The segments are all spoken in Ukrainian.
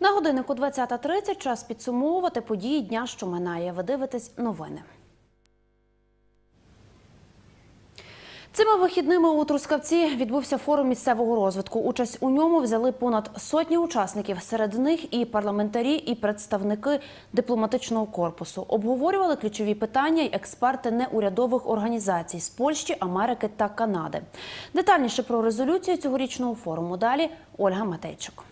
На годиннику 20.30 час підсумовувати події дня, що минає. Ви дивитесь новини. Цими вихідними у Трускавці відбувся форум місцевого розвитку. Участь у ньому взяли понад сотні учасників. Серед них і парламентарі, і представники дипломатичного корпусу. Обговорювали ключові питання й експерти неурядових організацій з Польщі, Америки та Канади. Детальніше про резолюцію цьогорічного форуму далі Ольга Матейчук.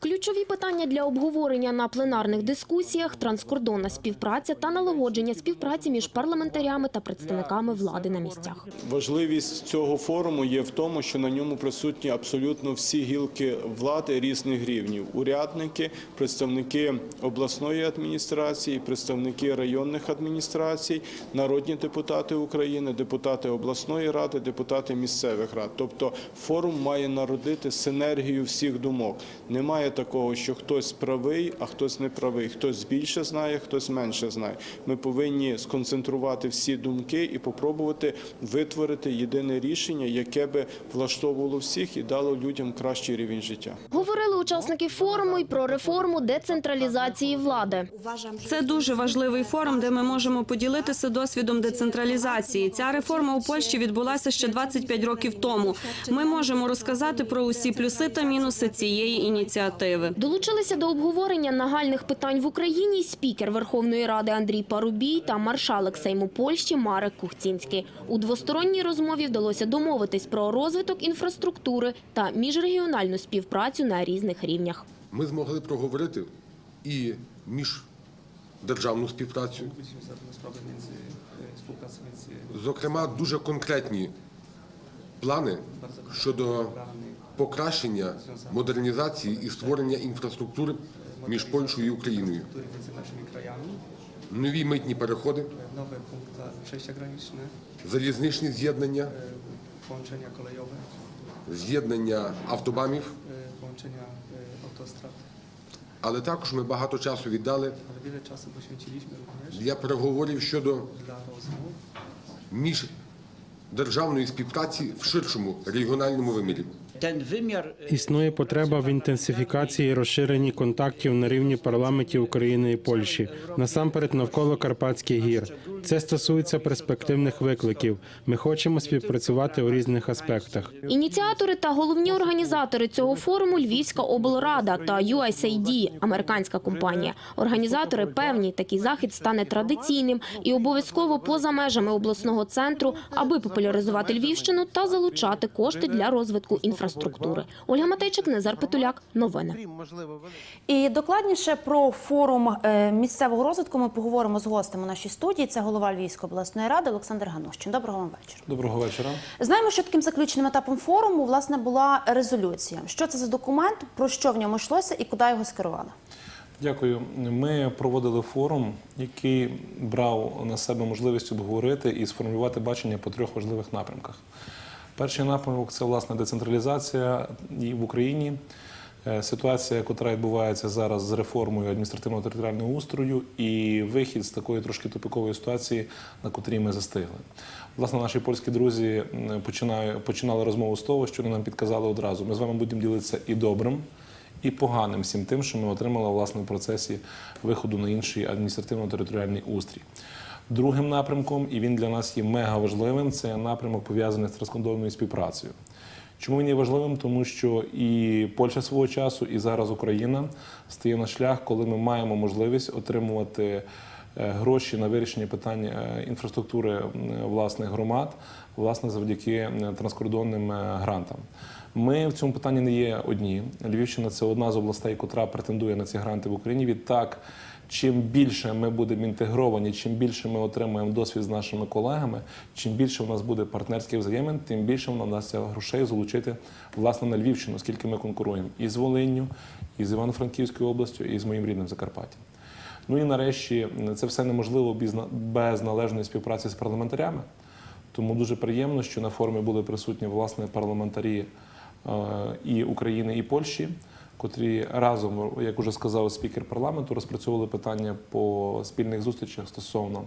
Ключові питання для обговорення на пленарних дискусіях – транскордонна співпраця та налагодження співпраці між парламентарями та представниками влади на місцях. Важливість цього форуму є в тому, що на ньому присутні абсолютно всі гілки влади різних рівнів: урядники, представники обласної адміністрації, представники районних адміністрацій, народні депутати України, депутати обласної ради, депутати місцевих рад. Тобто форум має народити синергію всіх думок. Немає такого, що хтось правий, а хтось не правий. Хтось більше знає, хтось менше знає. Ми повинні сконцентрувати всі думки і попробувати витворити єдине рішення, яке би влаштовувало всіх і дало людям кращий рівень життя. Говорили учасники форуму й про реформу децентралізації влади. Це дуже важливий форум, де ми можемо поділитися досвідом децентралізації. Ця реформа у Польщі відбулася ще 25 років тому. Ми можемо розказати про усі плюси та мінуси цієї ініціативи. Долучилися до обговорення нагальних питань в Україні спікер Верховної Ради Андрій Парубій та маршалок Сейму Польщі Марек Кухцінський. У двосторонній розмові вдалося домовитись про розвиток інфраструктури та міжрегіональну співпрацю на різних рівнях. Ми змогли проговорити і міждержавну співпрацю, зокрема, дуже конкретні плани щодо покращення модернізації і створення інфраструктури між Польщею і Україною. Нові митні переходи, залізничні з'єднання, з'єднання автобамів, але також ми багато часу віддали для переговорів щодо міждержавної співпраці в ширшому регіональному вимірі. Ten Існує потреба в інтенсифікації і розширенні контактів на рівні парламентів України і Польщі, насамперед навколо Карпатських гір. Це стосується перспективних викликів. Ми хочемо співпрацювати у різних аспектах. Ініціатори та головні організатори цього форуму Львівська облрада та USAID – американська компанія. Організатори певні, такий захід стане традиційним і обов'язково поза межами обласного центру, аби популяризувати Львівщину та залучати кошти для розвитку інфраструктури. Ольга Матейчик, Назар Петуляк. Новини. І докладніше про форум е, місцевого розвитку ми поговоримо з гостем у нашій студії. Це голова Львівської обласної ради Олександр Ганущин. Доброго вам вечора. Доброго вечора. Знаємо, що таким заключним етапом форуму власне була резолюція. Що це за документ, про що в ньому йшлося і куди його скерували? Дякую. Ми проводили форум, який брав на себе можливість обговорити і сформулювати бачення по трьох важливих напрямках. Перший напрямок це власне децентралізація і в Україні. Е, Ситуація, яка відбувається зараз з реформою адміністративно-територіального устрою, і вихід з такої трошки тупикової ситуації, на котрій ми застигли. Власне, наші польські друзі починали розмову з того, що нам підказали одразу. Ми з вами будемо ділитися і добрим, і поганим всім тим, що ми отримали власне в процесі виходу на інший адміністративно-територіальний устрій. Другим напрямком, і він для нас є мега важливим, це напрямок пов'язаний з транскордонною співпрацею. Чому він є важливим? Тому що і Польща свого часу, і зараз Україна стає на шлях, коли ми маємо можливість отримувати е, гроші на вирішення питань е, інфраструктури власних громад, власне, завдяки е, транскордонним грантам. Ми в цьому питанні не є одні. Львівщина це одна з областей, котра претендує на ці гранти в Україні. Відтак, чим більше ми будемо інтегровані, чим більше ми отримаємо досвід з нашими колегами, чим більше в нас буде партнерських взаємин, тим більше нам дасться грошей залучити власне на Львівщину, оскільки ми конкуруємо і з Волинню, і з Івано-Франківською областю, і з моїм рідним Закарпаттям. Ну і нарешті це все неможливо без належної співпраці з парламентарями. Тому дуже приємно, що на форумі були присутні власне парламентарі е, і України, і Польщі, котрі разом, як уже сказав спікер парламенту, розпрацьовували питання по спільних зустрічах стосовно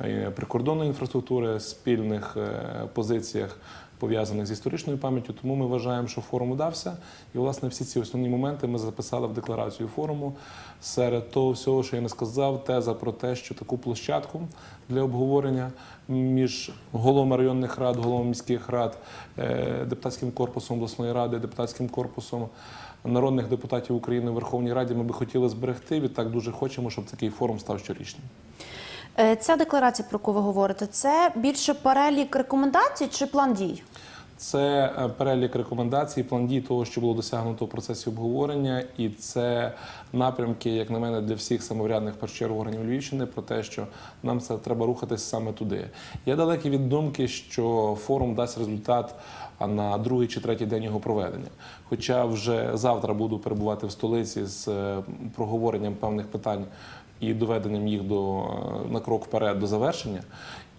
е, прикордонної інфраструктури, спільних е, позиціях пов'язаних з історичною пам'яттю. Тому ми вважаємо, що форум удався. І, власне, всі ці основні моменти ми записали в декларацію форуму. Серед того всього, що я не сказав, теза про те, що таку площадку для обговорення між головами районних рад, головами міських рад, е, депутатським корпусом обласної ради, депутатським корпусом народних депутатів України в Верховній Раді ми би хотіли зберегти. Відтак дуже хочемо, щоб такий форум став щорічним. Е, Ця декларація, про яку ви говорите, це більше перелік рекомендацій чи план дій? Це е, перелік рекомендацій, план дій того, що було досягнуто в процесі обговорення, і це напрямки, як на мене, для всіх самоврядних в органів Львівщини про те, що нам це треба рухатись саме туди. Я далекий від думки, що форум дасть результат на другий чи третій день його проведення. Хоча вже завтра буду перебувати в столиці з е, проговоренням певних питань і доведенням їх до е, на крок вперед до завершення.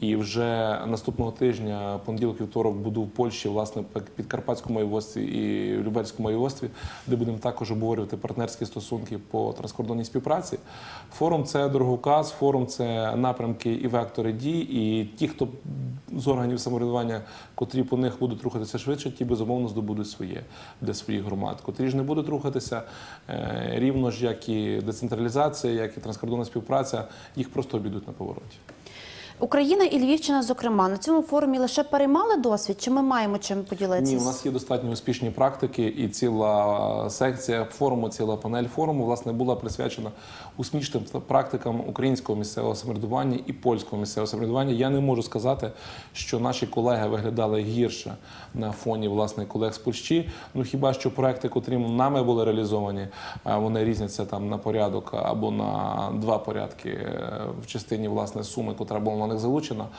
І вже наступного тижня, понеділок, вівторок, буду в Польщі, власне, під Карпатському воєводстві і Любельському воєводстві, де будемо також обговорювати партнерські стосунки по транскордонній співпраці. Форум це дороговказ, форум це напрямки і вектори дій. І ті, хто з органів самоврядування, котрі по них будуть рухатися швидше, ті безумовно здобудуть своє для своїх громад. Котрі ж не будуть рухатися е, рівно ж, як і децентралізація, як і транскордонна співпраця, їх просто обійдуть на повороті. Україна і Львівщина, зокрема, на цьому форумі лише переймали досвід, чи ми маємо чим поділитися? Ні, у нас є достатньо успішні практики, і ціла секція форуму, ціла панель форуму власне була присвячена успішним практикам українського місцевого самоврядування і польського місцевого самоврядування. Я не можу сказати, що наші колеги виглядали гірше на фоні власне колег з Польщі. Ну хіба що проекти, котрі нами були реалізовані, вони різняться там на порядок або на два порядки е, в частині власне суми, котра була на них залучена.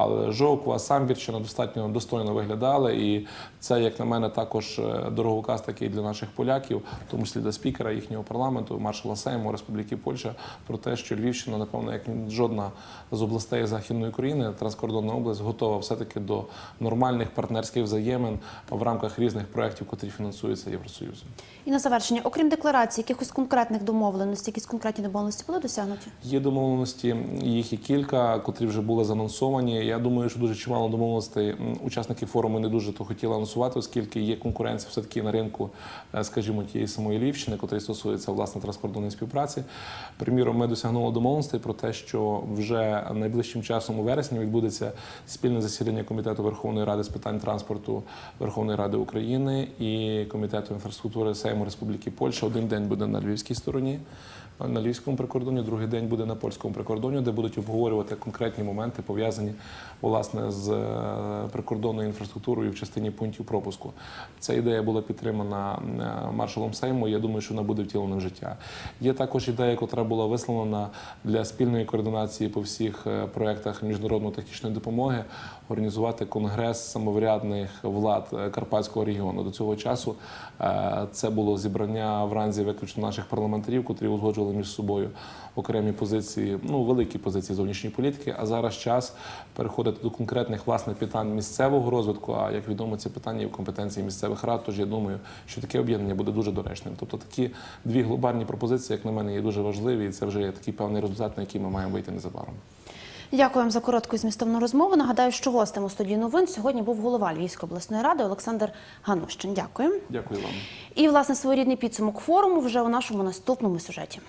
Але Жовква, Самбірщина достатньо достойно виглядали, і це, як на мене, також е, дороговказ такий для наших поляків, в тому числі для спікера їхнього парламенту, маршала Сейму Республіки Польща, про те, що Львівщина, напевно, як жодна з областей Західної України, транскордонна область, готова все-таки до нормальних партнерських взаємин в рамках різних проєктів, котрі фінансуються Євросоюзом. І на завершення, окрім декларації, якихось конкретних домовленостей, якісь конкретні домовленості були досягнуті? Є домовленості, їх і кілька, котрі вже були заанонсовані. Я думаю, що дуже чимало домовленостей учасники форуму не дуже то хотіли анонсувати, оскільки є конкуренція все таки на ринку, е, скажімо, тієї самої Львівщини, котрий стосується власне транскордонної співпраці. Приміром, ми досягнули домовленостей про те, що вже найближчим часом у вересні відбудеться спільне засідання комітету Верховної Ради з питань транспорту Верховної Ради України і комітету інфраструктури Сейму Республіки Польща. Один день буде на львівській стороні на львівському прикордоні, другий день буде на польському прикордоні, де будуть обговорювати конкретні моменти, пов'язані власне з е, прикордонною інфраструктурою в частині пунктів пропуску. Ця ідея була підтримана е, маршалом Сейму. Я думаю, що вона буде втілена в життя. Є також ідея, яка була висловлена для спільної координації по всіх е, проєктах міжнародної технічної допомоги, організувати конгрес самоврядних влад Карпатського регіону. До цього часу це було зібрання в ранзі виключно наших парламентарів, котрі узгоджували між собою окремі позиції, ну великі позиції зовнішньої політики. А зараз час переходити до конкретних власне питань місцевого розвитку. А як відомо, це питання є в компетенції місцевих рад. Тож я думаю, що таке об'єднання буде дуже доречним. Тобто такі дві глобальні пропозиції, як на мене, є дуже важливі, і це вже є такий певний результат, на який ми маємо вийти незабаром. Дякую вам за коротку і змістовну розмову. Нагадаю, що гостем у студії новин сьогодні був голова Львівської обласної ради Олександр Ганущин. Дякую. Дякую вам. І власне своєрідний підсумок форуму вже у нашому наступному сюжеті.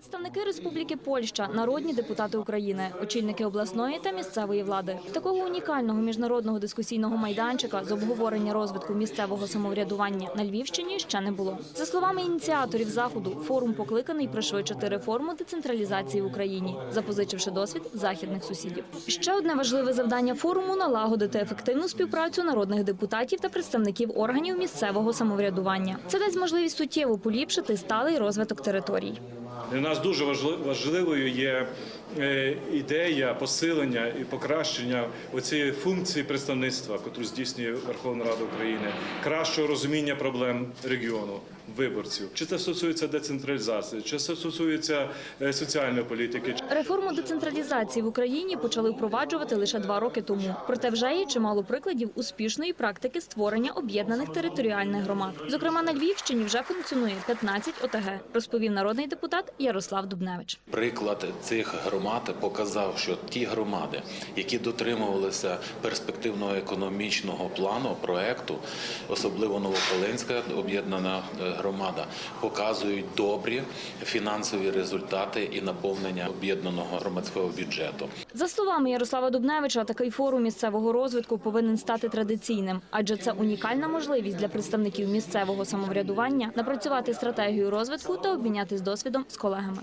Представники Республіки Польща, народні депутати України, очільники обласної та місцевої влади. Такого унікального міжнародного дискусійного майданчика з обговорення розвитку місцевого самоврядування на Львівщині ще не було. За словами ініціаторів заходу, форум покликаний пришвидшити реформу децентралізації в Україні, запозичивши досвід західних сусідів. Ще одне важливе завдання форуму налагодити ефективну співпрацю народних депутатів та представників органів місцевого самоврядування. Це дасть можливість суттєво поліпшити сталий розвиток територій. Для нас дуже важли- важливою є ідея посилення і покращення оцієї функції представництва, яку здійснює Верховна Рада України, кращого розуміння проблем регіону, виборців. Чи це стосується децентралізації, чи це стосується е, соціальної політики, Реформу децентралізації в Україні почали впроваджувати лише два роки тому. Проте вже є чимало прикладів успішної практики створення об'єднаних територіальних громад. Зокрема, на Львівщині вже функціонує 15 ОТГ, розповів народний депутат Ярослав Дубневич. Приклад цих громад показав, що ті громади, які дотримувалися перспективного економічного плану проекту, особливо Новоколинська об'єднана е, громада, показують добрі фінансові результати і наповнення об'єднаного громадського бюджету. За словами Ярослава Дубневича, такий форум місцевого розвитку повинен стати традиційним, адже це унікальна можливість для представників місцевого самоврядування напрацювати стратегію розвитку та обмінятись досвідом з колегами.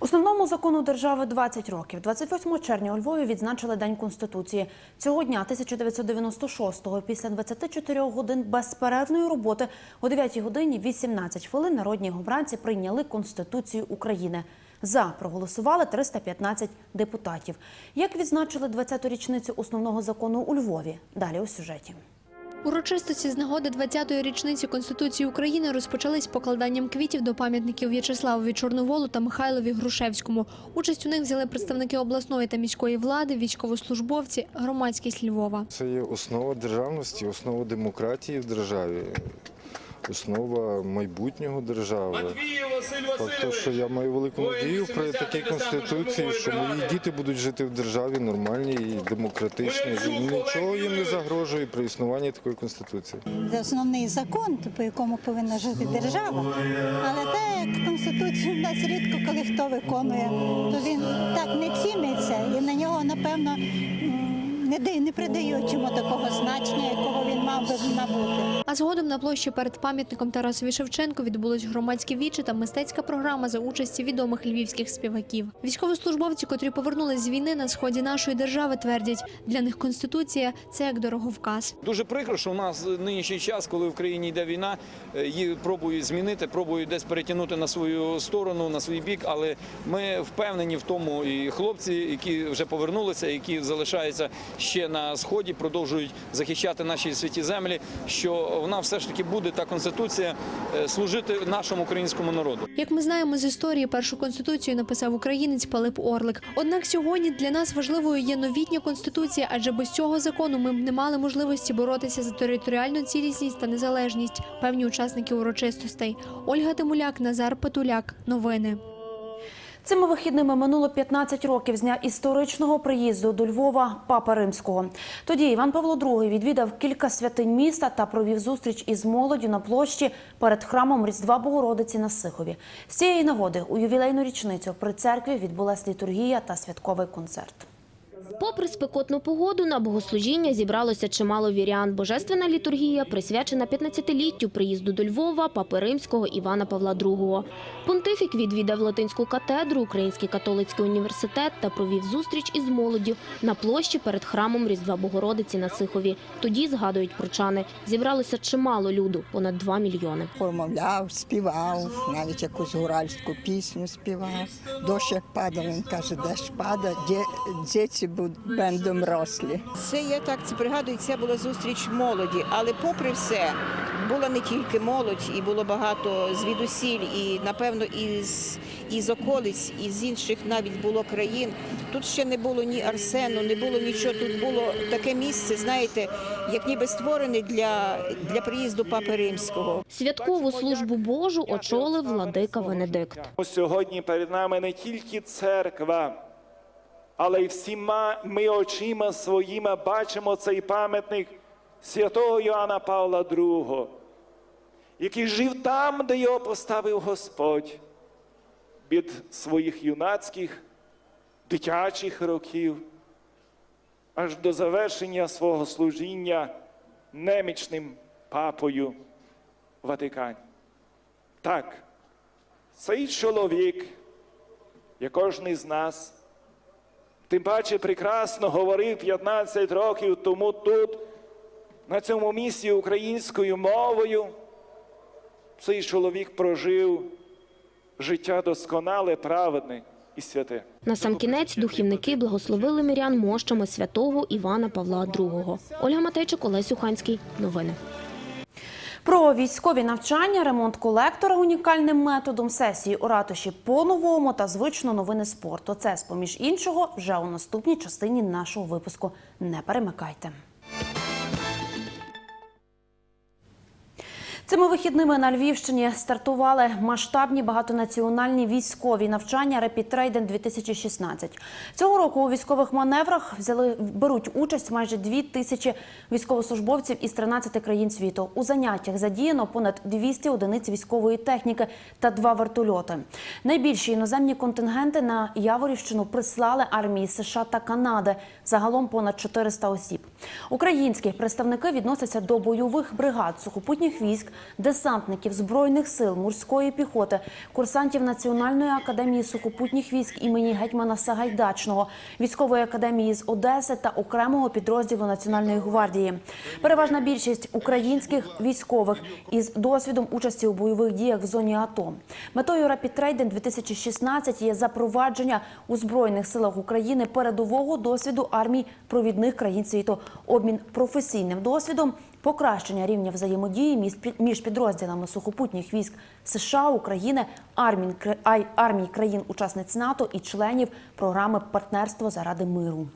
Основному закону держави 20 років. 28 червня у Львові відзначили День Конституції. Цього дня 1996-го, після 24 годин безперервної роботи, о 9 годині 18 хвилин народні обранці прийняли Конституцію України. За проголосували 315 депутатів. Як відзначили 20-ту річницю основного закону у Львові? Далі у сюжеті. Урочистості з нагоди 20-ї річниці Конституції України розпочались покладанням квітів до пам'ятників В'ячеславові Чорноволу та Михайлові Грушевському. Участь у них взяли представники обласної та міської влади, військовослужбовці, громадськість Львова. Це є основа державності, основа демократії в державі, основа майбутнього держави. Факт, що я маю велику надію при такій конституції, що мої діти будуть жити в державі нормальній і демократичній. І Нічого їм не загрожує при існуванні такої конституції. Це основний закон, по якому повинна жити держава. Але те, як конституцію в нас рідко коли хто виконує, то він так не ціниться і на нього, напевно, м, не придають йому такого значення, якого він мав би набути. А згодом на площі перед пам'ятником Тарасові Шевченку відбулось громадські вічі та мистецька програма за участі відомих львівських співаків. Військовослужбовці, котрі повернулись з війни на сході нашої держави, твердять, для них конституція це як дороговказ. Дуже прикро, що в нас нинішній час, коли в країні йде війна, е, її пробують змінити, пробують десь перетягнути на свою сторону, на свій бік. Але ми впевнені в тому, і хлопці, які вже повернулися, які залишаються ще на сході, продовжують захищати наші святі землі. Що вона все ж таки буде та конституція е, служити нашому українському народу. Як ми знаємо з історії, першу конституцію написав українець Пилип Орлик. Однак сьогодні для нас важливою є новітня конституція, адже без цього закону ми б не мали можливості боротися за територіальну цілісність та незалежність. Певні учасники урочистостей. Ольга Тимуляк, Назар Петуляк. Новини. Цими вихідними минуло 15 років з дня історичного приїзду до Львова Папа Римського. Тоді Іван Павло II відвідав кілька святинь міста та провів зустріч із молоддю на площі перед храмом Різдва Богородиці на Сихові. З цієї нагоди у ювілейну річницю при церкві відбулась літургія та святковий концерт. Попри спекотну погоду, на богослужіння зібралося чимало вірян. Божественна літургія присвячена 15-літтю приїзду до Львова папи римського Івана Павла II. Понтифік відвідав латинську катедру, Український католицький університет та провів зустріч із молоддю на площі перед храмом Різдва Богородиці на Сихові. Тоді, згадують прочани, зібралося чимало люду – понад 2 мільйони. Промовляв, співав, навіть якусь гуральську пісню співав. Дощ як падав, він каже, дощ падає, діти будуть рослі. Це я так це пригадую, це була зустріч молоді, але попри все була не тільки молодь, і було багато звідусіль, і напевно із, із околиць, і з інших навіть було країн. Тут ще не було ні арсену, не було нічого. Тут було таке місце, знаєте, як ніби створене для, для приїзду папи римського. Святкову службу Божу очолив владика Венедикт. Сьогодні перед нами не тільки церква, але й всіма ми очима своїми бачимо цей пам'ятник святого Йоанна Павла II, який жив там, де його поставив Господь від своїх юнацьких, дитячих років, аж до завершення свого служіння немічним папою в Ватикані. Так, цей чоловік, як кожен з нас, тим паче прекрасно говорив 15 років тому тут, на цьому місці українською мовою. Цей чоловік прожив життя досконале, праведне і святе. Насамкінець духівники благословили мирян мощами святого Івана Павла II. Ольга Матейчик, Олесь Уханський. Новини. Про військові навчання, ремонт колектора унікальним методом сесії у ратуші по-новому та звично новини спорту. Це, з-поміж іншого, вже у наступній частині нашого випуску. Не перемикайте. Цими вихідними на Львівщині стартували масштабні багатонаціональні військові навчання Training 2016. Цього року у військових маневрах взяли беруть участь майже дві тисячі військовослужбовців із 13 країн світу. У заняттях задіяно понад 200 одиниць військової техніки та два вертольоти. Найбільші іноземні контингенти на Яворівщину прислали армії США та Канади. Загалом понад 400 осіб. Українські представники відносяться до бойових бригад сухопутніх військ, десантників збройних сил, морської піхоти, курсантів Національної академії сухопутніх військ імені гетьмана Сагайдачного, військової академії з Одеси та окремого підрозділу Національної гвардії. Переважна більшість українських військових із досвідом участі у бойових діях в зоні АТО. Метою Rapid Training 2016 є запровадження у збройних силах України передового досвіду армій провідних країн світу, обмін професійним досвідом. Покращення рівня взаємодії між підрозділами сухопутніх військ США, України, армій, кра- армій країн-учасниць НАТО і членів програми партнерство заради миру.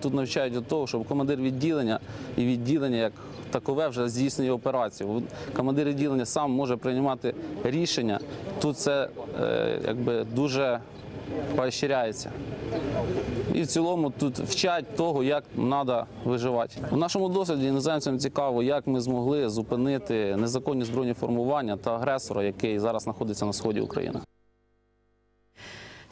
Тут навчають до того, щоб командир відділення і відділення як такове вже здійснює операцію. Командир відділення сам може приймати рішення. Тут це е, якби дуже поощряється. І в цілому тут вчать того, як треба виживати. У нашому досвіді іноземцям цікаво, як ми змогли зупинити незаконні збройні формування та агресора, який зараз знаходиться на сході України.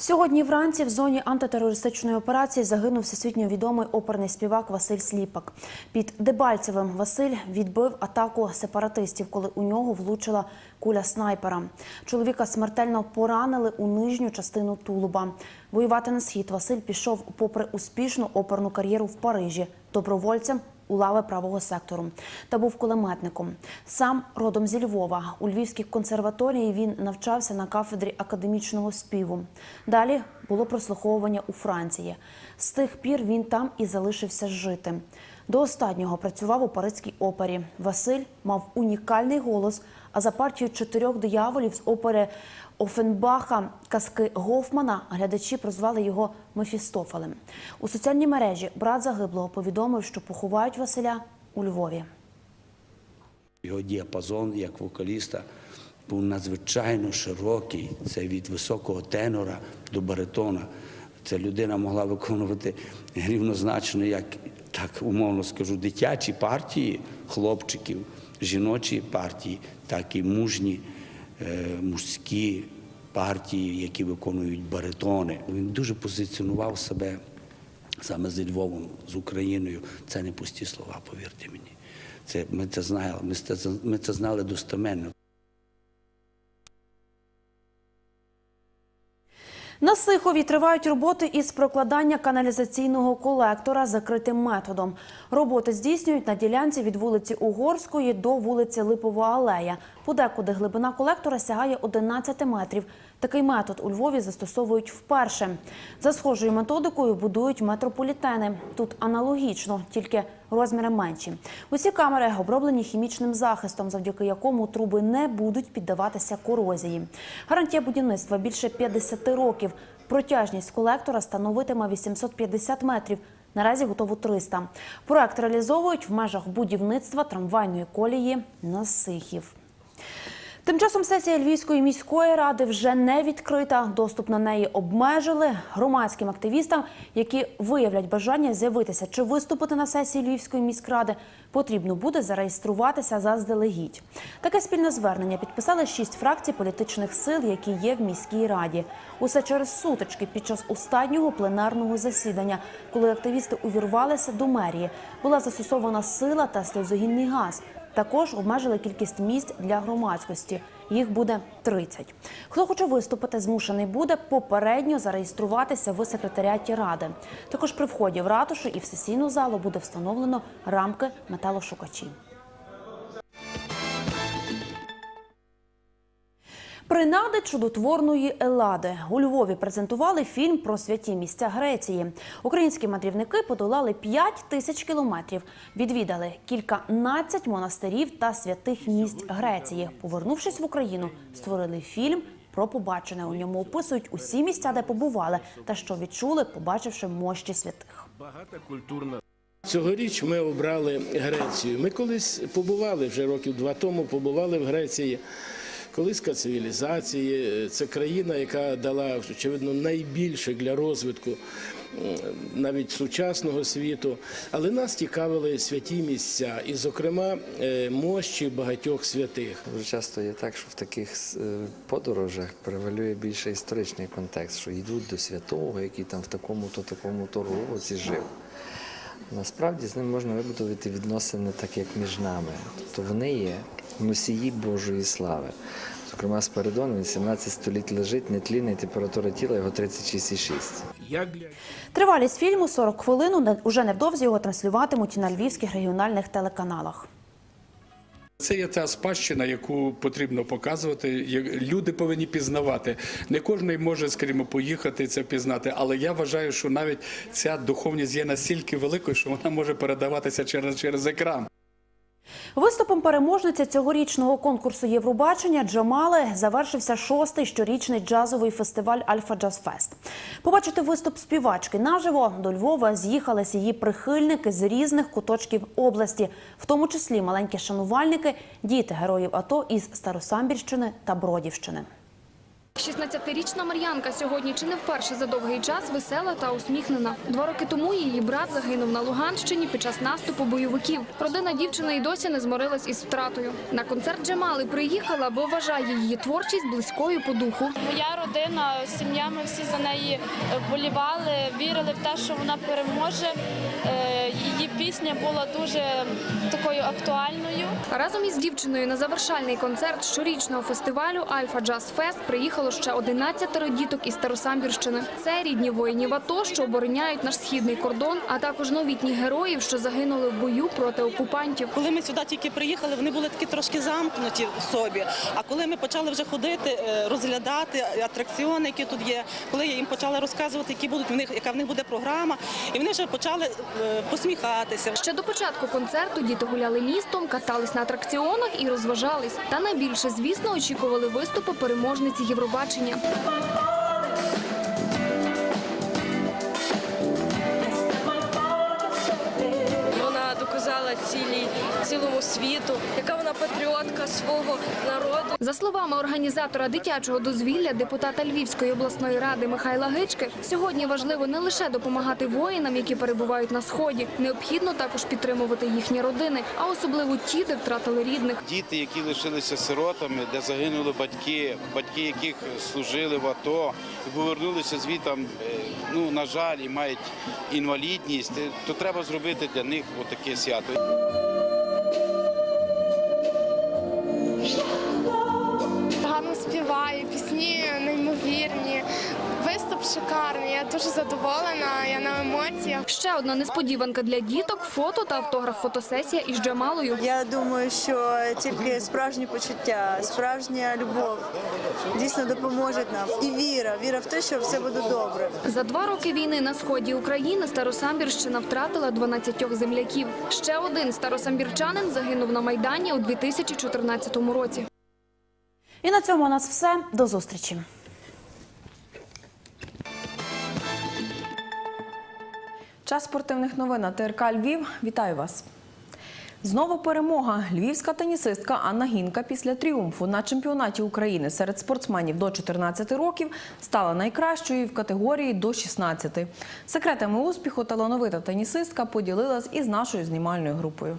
Сьогодні вранці в зоні антитерористичної операції загинув всесвітньо відомий оперний співак Василь Сліпак. Під Дебальцевим Василь відбив атаку сепаратистів, коли у нього влучила куля снайпера. Чоловіка смертельно поранили у нижню частину тулуба. Воювати на схід Василь пішов попри успішну оперну кар'єру в Парижі добровольцем у лави правого сектору та був кулеметником. Сам родом зі Львова. У Львівській консерваторії він навчався на кафедрі академічного співу. Далі було прослуховування у Франції. З тих пір він там і залишився жити. До останнього працював у Паризькій опері. Василь мав унікальний голос. А за партію чотирьох дияволів з опери Офенбаха казки Гофмана глядачі прозвали його Мефістофелем. У соціальній мережі брат загиблого повідомив, що поховають Василя у Львові. Його діапазон як вокаліста був надзвичайно широкий. Це від високого тенора до баритона. Ця людина могла виконувати рівнозначно, як так умовно скажу, дитячі партії хлопчиків, жіночі партії, так і мужні е, мужські партії, які виконують баритони. Він дуже позиціонував себе саме зі Львовом, з Україною. Це не пусті слова, повірте мені. Це ми це знали. Ми це ми це знали достеменно. На Сихові тривають роботи із прокладання каналізаційного колектора закритим методом. Роботи здійснюють на ділянці від вулиці Угорської до вулиці Липова алея. Подекуди глибина колектора сягає 11 метрів. Такий метод у Львові застосовують вперше. За схожою методикою будують метрополітени. Тут аналогічно, тільки розміри менші. Усі камери оброблені хімічним захистом, завдяки якому труби не будуть піддаватися корозії. Гарантія будівництва більше 50 років. Протяжність колектора становитиме 850 метрів. Наразі готово 300. Проект реалізовують в межах будівництва трамвайної колії на Сихів. Тим часом сесія Львівської міської ради вже не відкрита. Доступ на неї обмежили громадським активістам, які виявлять бажання з'явитися чи виступити на сесії Львівської міськради. Потрібно буде зареєструватися заздалегідь. Таке спільне звернення підписали шість фракцій політичних сил, які є в міській раді. Усе через сутички під час останнього пленарного засідання, коли активісти увірвалися до мерії. Була застосована сила та сльозогінний газ. Також обмежили кількість місць для громадськості. Їх буде 30. Хто хоче виступити, змушений буде попередньо зареєструватися в секретаріаті ради. Також при вході в ратушу і в сесійну залу буде встановлено рамки металошукачі. Принади чудотворної Елади у Львові презентували фільм про святі місця Греції. Українські мандрівники подолали 5 тисяч кілометрів, відвідали кільканадцять монастирів та святих місць Греції. Повернувшись в Україну, створили фільм. Про побачене у ньому описують усі місця, де побували, та що відчули, побачивши мощі святих. Багата культурна. Цьогоріч ми обрали Грецію. Ми колись побували вже років два тому, побували в Греції. Колиска цивілізації, це країна, яка дала очевидно найбільше для розвитку навіть сучасного світу. Але нас цікавили святі місця, і, зокрема, е, мощі багатьох святих. Дуже часто є так, що в таких е, подорожах превалює більше історичний контекст, що йдуть до святого, який там в такому-то такому-то році жив. Насправді з ним можна вибудувати відносини так, як між нами. Тобто вони є носії Божої слави. Зокрема, Спиридон, він 17 століть лежить, нетлінний, температура тіла його 36,6. Тривалість фільму 40 хвилин. Уже невдовзі його транслюватимуть на львівських регіональних телеканалах. Це є та спадщина, яку потрібно показувати. Люди повинні пізнавати. Не кожен може, скажімо, поїхати це пізнати. Але я вважаю, що навіть ця духовність є настільки великою, що вона може передаватися через, через екран. Виступом переможниці цьогорічного конкурсу Євробачення Джамали завершився шостий щорічний джазовий фестиваль Альфа Джаз Фест. Побачити виступ співачки наживо до Львова з'їхались її прихильники з різних куточків області, в тому числі маленькі шанувальники, діти героїв АТО із Старосамбірщини та Бродівщини. 16-річна Мар'янка сьогодні чи не вперше за довгий час весела та усміхнена. Два роки тому її брат загинув на Луганщині під час наступу бойовиків. Родина дівчини й досі не змирилась із втратою. На концерт Джемали приїхала, бо вважає її творчість близькою по духу. Моя родина, сім'я, ми всі за неї вболівали, вірили в те, що вона переможе. Е, Її пісня була дуже такою актуальною. Разом із дівчиною на завершальний концерт щорічного фестивалю Альфа Джаз Фест приїхало ще 11 діток із Старосамбірщини. Це рідні воїнів АТО, що обороняють наш східний кордон, а також новітні героїв, що загинули в бою проти окупантів. Коли ми сюди тільки приїхали, вони були такі трошки замкнуті в собі. А коли ми почали вже ходити, е, розглядати атракціони, які тут є, коли я їм почала розказувати, які будуть в них, яка в них буде програма, і вони вже почали посміхатися. Ще до початку концерту діти гуляли містом, катались на атракціонах і розважались. Та найбільше, звісно, очікували виступу переможниці Євробачення. Вона доказала цілій цілому світу, яка вона патріотка свого народу. За словами організатора дитячого дозвілля, депутата Львівської обласної ради Михайла Гички, сьогодні важливо не лише допомагати воїнам, які перебувають на сході, необхідно також підтримувати їхні родини, а особливо ті, де втратили рідних. Діти, які лишилися сиротами, де загинули батьки, батьки яких служили в АТО, повернулися звітом, ну на жаль, і мають інвалідність, то треба зробити для них отаке свято. Шикарний. Я дуже задоволена. Я на емоціях. Ще одна несподіванка для діток фото та автограф фотосесія із Джамалою. Я думаю, що тільки справжні почуття, справжня любов дійсно допоможуть нам. І віра, віра в те, що все буде добре. За два роки війни на сході України Старосамбірщина втратила 12 земляків. Ще один старосамбірчанин загинув на майдані у 2014 році. І на цьому у нас все. До зустрічі. Час спортивних новин на ТРК Львів. Вітаю вас. Знову перемога. Львівська тенісистка Анна Гінка після тріумфу на чемпіонаті України серед спортсменів до 14 років стала найкращою в категорії до 16. Секретами успіху талановита тенісистка поділилась із нашою знімальною групою.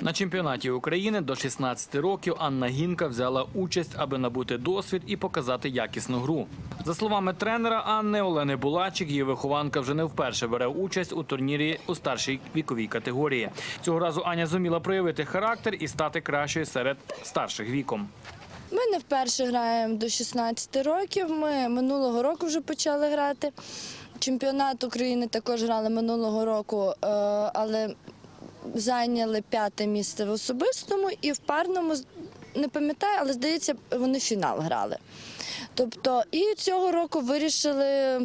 На чемпіонаті України до 16 років Анна Гінка взяла участь, аби набути досвід і показати якісну гру. За словами тренера Анни Олени Булачик, її вихованка вже не вперше бере участь у турнірі у старшій віковій категорії. Цього разу Аня зуміла проявити характер і стати кращою серед старших віком. Ми не вперше граємо до 16 років. Ми минулого року вже почали грати. Чемпіонат України також грали минулого року, е, але зайняли п'яте місце в особистому і в парному не пам'ятаю, але здається, вони фінал грали. Тобто, і цього року вирішили,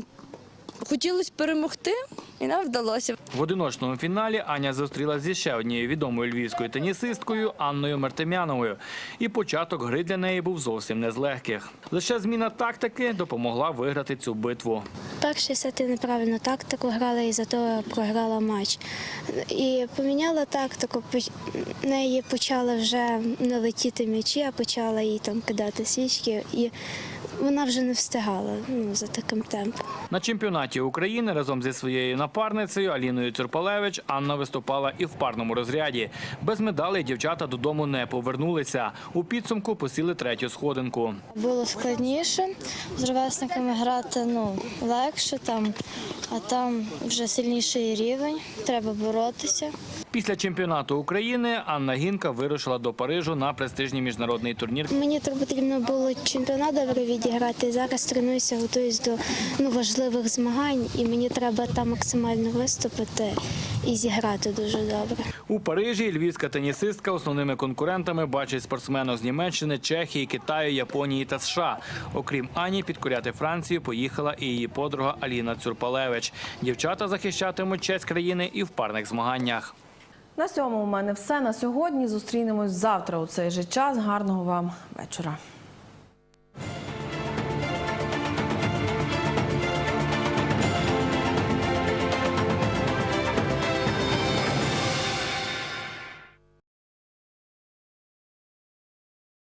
хотілося перемогти, і нам вдалося. В одиночному фіналі Аня зустрілася зі ще однією відомою львівською тенісисткою Анною Мартемяновою. І початок гри для неї був зовсім не з легких. Лише зміна тактики допомогла виграти цю битву. Перший сет я неправильно тактику грала і зато програла матч. І поміняла тактику, неї почали вже не летіти м'ячі, а почала їй там кидати свічки. І вона вже не встигала ну, за таким темпом. На чемпіонаті України разом зі своєю напарницею Аліною Цюрпалевич Анна виступала і в парному розряді. Без медалей дівчата додому не повернулися. У підсумку посіли третю сходинку. Було складніше з ровесниками грати ну, легше, там, а там вже сильніший рівень, треба боротися. Після чемпіонату України Анна Гінка вирушила до Парижу на престижний міжнародний турнір. Мені потрібно було чемпіонат добре відіграти. Зараз тренуюся, готуюсь до ну, важливих змагань, і мені треба там максимально виступити і зіграти дуже добре. У Парижі львівська тенісистка основними конкурентами бачить спортсменок з Німеччини, Чехії, Китаю, Японії та США. Окрім Ані, підкоряти Францію поїхала і її подруга Аліна Цюрпалевич. Дівчата захищатимуть честь країни і в парних змаганнях. На цьому у мене все на сьогодні. Зустрінемось завтра у цей же час. Гарного вам вечора.